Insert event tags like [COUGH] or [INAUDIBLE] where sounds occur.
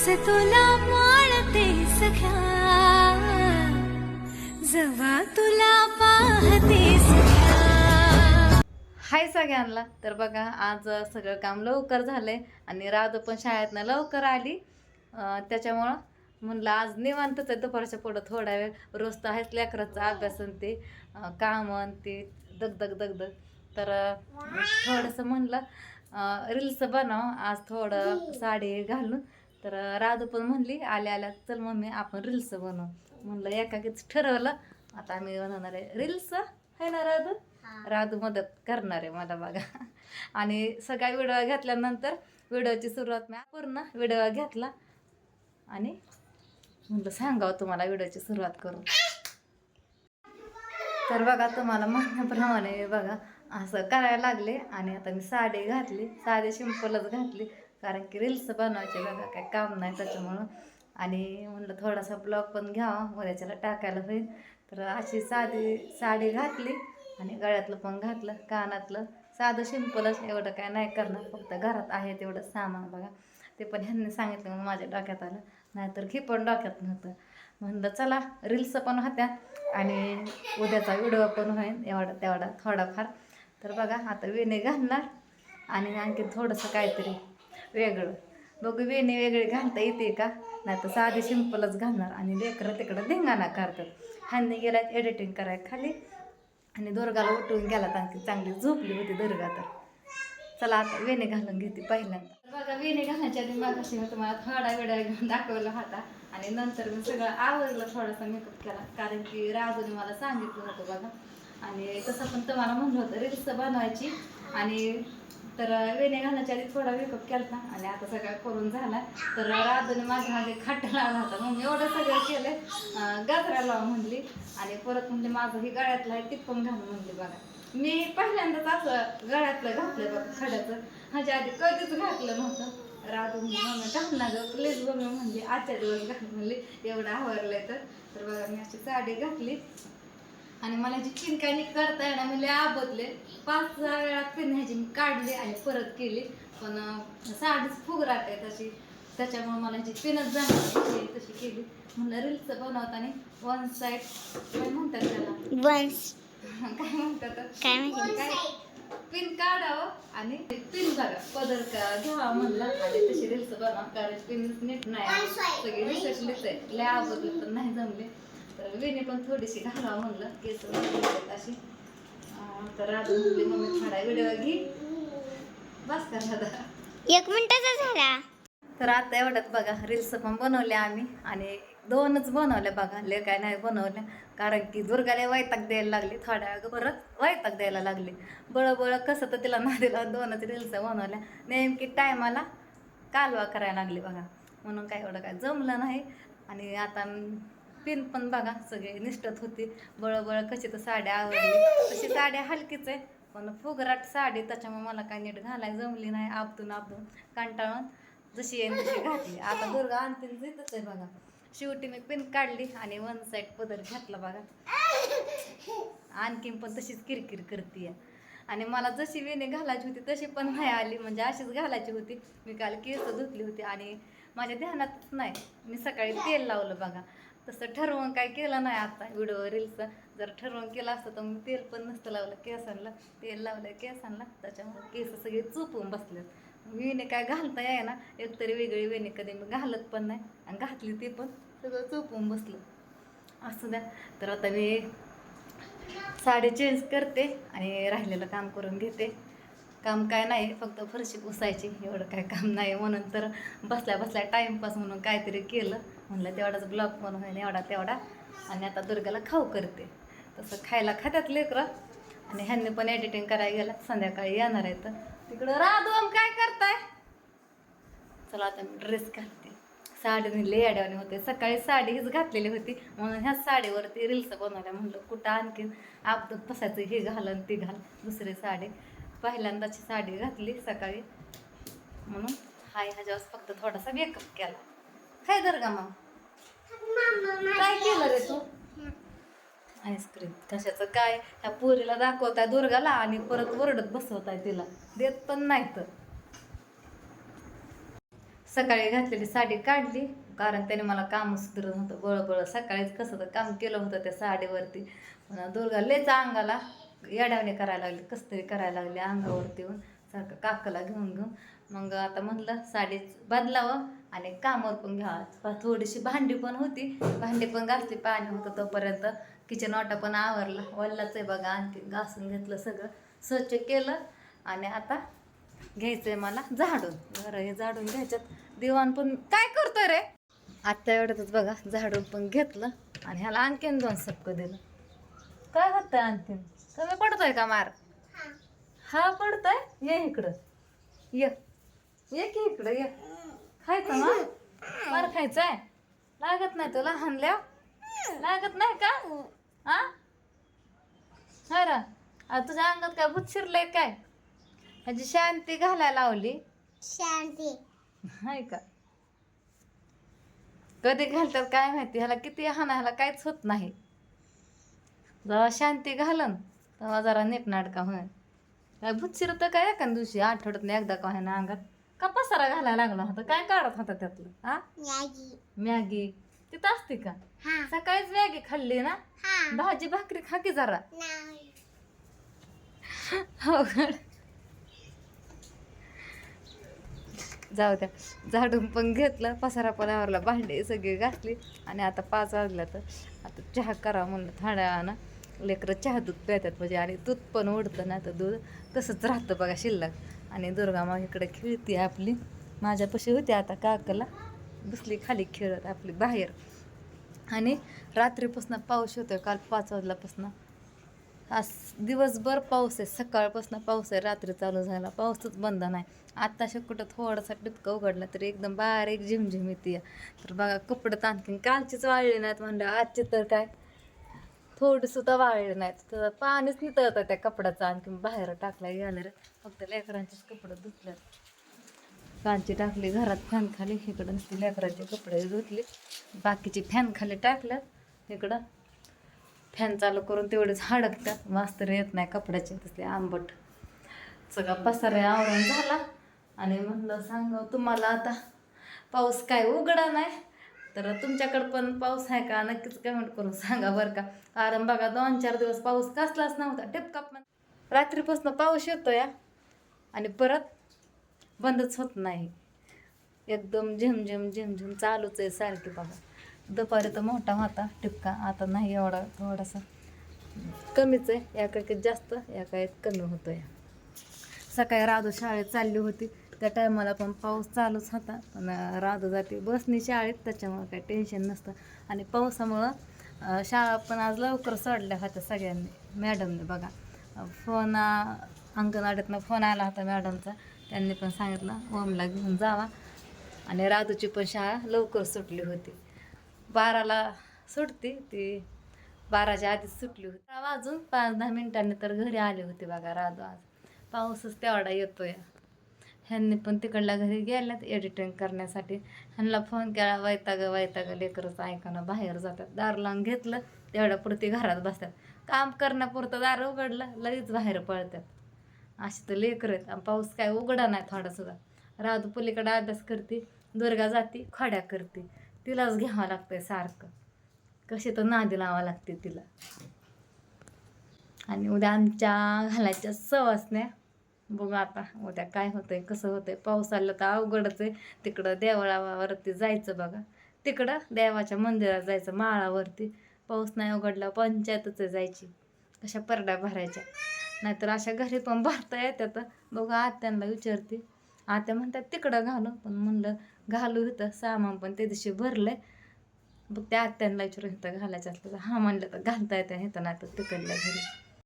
जसे तुला माळते सख्या जवा तुला पाहते हाय सगळ्यांना. तर बघा आज सगळं काम लवकर झालंय आणि राधू पण शाळेतनं लवकर आली. त्याच्यामुळं म्हणलं आज निवांतच आहे दुपारच्या पुढं थोडा वेळ. रोज तर आहेच लेकराचा अभ्यास ते काम ते दगदग दगदग तर थोडंसं म्हणलं रील्स बनव. आज थोडं साडी घालून. तर राधू पण म्हणली आल्या आल्या चल मम्मी आपण रील्स बनवू. म्हणलं एकाकीच ठरवलं आता आम्ही बनवणार आहे रील्स आहे ना राधू? राधू मदत करणार आहे मला बघा. आणि सगळा व्हिडिओ घेतल्यानंतर व्हिडिओची सुरुवात मी पूर्ण व्हिडिओ घेतला. आणि म्हटलं सांगावं तुम्हाला व्हिडिओची सुरुवात करून. तर बघा तुम्हाला म्हणण्याप्रमाणे बघा असं करायला लागले. आणि आता मी साडी घातली. साडी सिंपलच घातली. कारण की रील्स बनवायचे बघा काय काम नाही त्याच्यामुळं. आणि म्हणलं थोडासा ब्लॉग पण घ्यावा उद्याच्याला टाकायला होईल. तर अशी साधी साडी घातली आणि गळ्यातलं पण घातलं कानातलं. साधं सिंपलच एवढं काय नाही करणार फक्त घरात आहे तेवढं सामान बघा. ते पण ह्यांनी सांगितलं मग माझ्या डोक्यात आलं. नाहीतर ही पण डोक्यात नव्हतं. म्हणलं चला रील्स पण होत्या आणि उद्याचा व्हिडिओ पण होईल एवढा तेवढा थोडाफार. तर बघा आता वेणे घालणार आणि आणखी थोडंसं काहीतरी वेगळं. बघू वेणे वेगळे घालता येते का? नाही तर साधी सिंपलच घालणार. आणि लेकरं तिकडं धिंगाणा करतात. ह्यांनी गेल्यात एडिटिंग करायला खाली आणि दुर्गाला उठवून गेला आणखी चांगली झोपली होती दुर्गा तर. चला आता वेणे घालून घेते पहिल्यांदा. बघा वेणे घालण्याच्या आधी मग मी तुम्हाला थोडा वेळा घेऊन दाखवला होता. आणि नंतर मी सगळं आवडलं थोडासा मेकअप केला. कारण की राजूने मला सांगितलं होतं बघा. आणि तसं पण तुम्हाला म्हणलं होतं रील्स बनवायची. आणि तर वेणे घालण्याच्या आधी थोडा मेकअप केला आणि आता सगळं करून झाला. तर राधून माझ्या मागे खाट लावला होता. मग मी एवढं सगळं केलं गाजरा लावा म्हणली आणि परत म्हणजे माझं हे गळ्यातलं आहे ते पण घालून म्हणली बघा. मी पहिल्यांदाच असं गळ्यातलं घातलं बघ खड्याचं. ह्याच्या आधी कधीच घातलं नव्हतं. राधून मम्मी घाल ना गं प्लीज बघ म्हणली आजच्या दिवस घाल. म्हणली एवढं आवडलंय तर. तर बघा मी अशी साडी घातली. आणि मला जी पिन काय नीट करता येणार म्हणजे आबदले पाच सहा वेळा पिन ह्याची मी काढली आणि परत केली. पण साडीच फुग राहते तशी. त्याच्यामुळे मला ह्याची पिनच जाणार तशी केली. म्हणलं रील्स बनवताना वन साईड काय म्हणतात त्याला? [LAUGHS] काय म्हणतात? काय काय पिन काढावं आणि पिन बघा पदर का घ्यावा म्हणलं. आणि तशी रील्स बनवा कारण पिन नीट नाही सगळी रिसर्चलीच आहे. लय आवडली पण नाही जमले. तर विणी पण थोडीशी घालावं म्हणलं केस अशी. तर म्हणली मम्मी थोडा व्हिडिओ घे. बस कर दादा. एक मिनिटाचा झाला. तर आता एवढ्यात बघा रील्स पण बनवल्या आम्ही. आणि दोनच बनवल्या बघा ले काय नाही बनवल्या कारण की दुर्गाला वैताग द्यायला लागली थोड्या परत वैताग द्यायला लागली. बळं बळं कसं तर तिला नादीला दोनच रील्स बनवल्या. नेमकी टायमाला कालवा करायला लागली बघा. म्हणून काय एवढं काय जमलं नाही. आणि आता पिन पण बघा सगळे निष्ठत होती. बळबळ कशी तर साड्या आवडली तशी साड्या हलकीच आहे. पण फुगराट साडी त्याच्यामुळे मला काय नीट घालायला जमली नाही आपतून आपतून कंटाळून जशी येईल तशी घातली. आता दुर्गा आणतील जिथंच आहे बघा. शेवटी मी पिन काढली आणि वन साईड पदर घातला बघा. आणखीन पण तशीच किरकिर करते आणि मला जशी वेणी घालायची होती तशी पण नाही आली. म्हणजे अशीच घालायची होती. मी काल केस धुतली होती आणि माझ्या ध्यानातच नाही. मी सकाळी तेल लावलं बघा. तसं ठरवून काय केलं नाही आता. व्हिडिओ रील्सचं जर ठरवून केलं असतं तर मी तेल पण नसतं लावलं. केसांना तेल लावलं केसांना. त्याच्यामुळे केस सगळे चुपून बसले विणे काय घालता याय ना एकतरी वेगळी वेणी कधी मी घालत पण नाही. आणि घातली ती पण सगळं चुपून बसलं. असू द्या. तर आता मी साडी चेंज करते आणि राहिलेलं काम करून घेते. काम काय नाही फक्त फरशी पुसायची एवढं काय काम नाही. म्हणून तर बसल्या बसल्या टाईमपास म्हणून काहीतरी केलं. म्हणलं तेवढाच ब्लॉग पण होईल एवढा तेवढा. आणि आता दुर्गाला खाऊ करते. तसं खायला खात्यात लेकरं. आणि ह्यांनी पण एडिटिंग करायला गेला. संध्याकाळी येणार आहे तर. तिकडं राधूम काय करताय? चला आता मी ड्रेस घालते. साडी लय अडवणे होते. सकाळी साडी हीच घातलेली होती. म्हणून ह्या साडीवरती रील्स बनवल्या. म्हणलं कुठं आणखीन आपदत बसायचं हे घाल आणि ती घाल. दुसरी साडी. पहिल्यांदाची साडी घातली सकाळी. म्हणून हाय ह्याच्यावर फक्त थोडासा मेकअप केला. काय दर का मग काय केलं रे तू? आईस्क्रीम कशाचं काय? ह्या पोरीला दाखवताय दुर्गाला आणि परत ओरडत बसवताय तिला. देत पण नाही तर सकाळी घातलेली साडी काढली कारण त्याने मला काम सुधरत होतं बळबळ. सकाळीच कसं तर काम केलं होतं त्या साडीवरती. दुर्गा लेचा अंगाला येड्यावणे करायला लागली कसं तरी करायला लागली अंगावरती येऊन सारखं काकाला घेऊन घेऊन. मग आता म्हणलं साडीच बदलावं आणि कामावर पण घ्यावं थोडीशी भांडी पण होती. भांडी पण घासली पाणी होतं तोपर्यंत. किचन वाटा पण आवरला. वल्लाच आहे बघा आणखी घासून घेतलं सगळं. स्वच्छ केलं आणि आता घ्यायचंय मला झाडून. बरं हे झाडून घ्यायच्यात. दिवाण पण काय करतोय रे? आत्ता एवढ्यातच बघा झाडून पण घेतलं आणि ह्याला आणखीन दोन सपकं दिलं. काय होतं आणखीन? कमी पडतोय का मार? हा. पडतोय? ये इकडं. ये. ये की इकडं ये. खायचं मग मार खायचंय? लागत नाही तुला हाणल्या लागत नाही का? हा? रा. आता तुझ्या अंगात काय भूत शिरलंय काय? ह्याची शांती घालायला लावली. शांती. हाय का? कधी घालतात काय माहिती? ह्याला किती हाना ह्याला काहीच होत नाही. जेव्हा शांती घालन. तेव्हा जरा नीट नाटका होईल काय भूत शिरतं काय एका दिवशी आठवड्यात एकदा का होईना अंगात? का पसारा घालायला लागला होता? काय काढत होता त्यातलं? हा? मॅगी. मॅगी. तिथं असते का? हा. सकाळीच मॅगी खाल्ली ना? हा. भाजी भाकरी खा की जरा. नाही. अवघड. जाऊ द्या. झाडून पण घेतलं पसारा पण आवरला भांडे सगळी घातली आणि आता पाच वाजल्या तर आता चहा करा म्हणलं थोड्या लेकरं चहा दूध पितात म्हणजे आणि दूध पण उडतं ना तर दूध तसंच राहतं बघा शिल्लक. आणि दुर्गामा इकडे खेळती आपली. माझ्यापाशी होती आता काकाला. बसली खाली खेळत आपली बाहेर. आणि रात्रीपासून पाऊस होतो काल पाच वाजल्यापासून. आज दिवसभर पाऊस आहे. सकाळपासून पाऊस आहे. रात्री चालू झाला. पाऊसच बंद नाही. आत्ता कुठं थोडासा टिपका उघडला तरी एकदम बारीक झिमझिम येते तर बघा कपडे तर आणखीन कालचीच वाळली नाहीत म्हणलं. आजची तर काय? थोडी सुद्धा वाळले नाहीत तर पाणीच नितळत त्या कपड्याचं. आणखी बाहेर टाकला गेलं रे फक्त लेकरांचेच कपडे धुतल्यात कांची टाकली घरात फॅन खाली. इकडं नुसती लेकरांचे कपडे धुतले. बाकीचे फॅन खाली टाकल्यात. इकडं फॅन चालू करून तेवढेच हडकतात. मास्तर येत नाही कपड्याचे. तसले आंबट. सगळा पसारे आवरून झाला. आणि म्हणलं सांग तुम्हाला आता. पाऊस काय उघडा नाही. तर तुमच्याकडं पण पाऊस आहे का? नक्कीच कमेंट करून सांगा बरं का. कारण बघा दोन चार दिवस पाऊस कसलाच नव्हता. टिपकाप पण रात्रीपासून पाऊस येतो या आणि परत बंदच होत नाही. एकदम झिमझिम झिमझिम चालूच आहे सारखी बघा. दुपारी तर मोठा होता टिपका आता नाही एवढा थोडासा. कमीच आहे. या काही जास्त या काही कमी होतो या सकाळी राधू शाळेत चालली होती. त्या टायमाला पण पाऊस चालूच होता. पण राधू जाते. बसनी शाळेत त्याच्यामुळं काही टेन्शन नसतं. आणि पावसामुळं शाळा पण आज लवकर सोडल्या होत्या सगळ्यांनी. मॅडमने बघा. फोन अंगणवाडीतनं फोन आला होता मॅडमचा. त्यांनी पण सांगितलं ओमला घेऊन जावा. आणि राधूची पण शाळा लवकर सुटली होती. बाराला सुटती. ती बाराच्या आधीच सुटली होती. वाजून पाच दहा मिनिटांनी तर घरी आले होते बघा राधू आज. पाऊसच तेवढा येतोय. ह्यांनी पण तिकडल्या घरी गेल्यात एडिटिंग करण्यासाठी. ह्यांना फोन केला वैताग वैताग लेकरच ऐकाना बाहेर जातात. दार लावून घेतलं तेवढ्या पुरती घरात बसतात. काम करण्यापुरतं दार उघडलं लगेच बाहेर पळतात. अशी तर लेकर आहेत. आणि पाऊस काय उघडा नाही थोडासुद्धा राधू पलीकडे अभ्यास करते दुर्गा जाती खोड्या करते. तिलाच घ्यावं लागतंय सारखं. कशी तर नादी लावावं लागते तिला. आणि उद्या आमच्या घालायच्या सवासण्या बघू आता उद्या काय होतंय कसं होतंय. पाऊस आलं तर अवघडच आहे. तिकडं देवळावरती जायचं बघा. तिकडं देवाच्या मंदिरात जायचं माळावरती. पाऊस नाही उघडला पंचायतच जायची. कशा परड्या भरायच्या. नाहीतर अशा घरी पण भरता येतात बघू आत्यांना विचारते. आत्या म्हणतात तिकडं घालू. पण म्हणलं घालू होतं सामान पण त्या दिवशी भरलंय. बघ त्या आत्यांना विचारून इथं घालायचं असलं तर हा म्हणलं तर घालता येतं इथं नाही तर तिकडल्या घरी.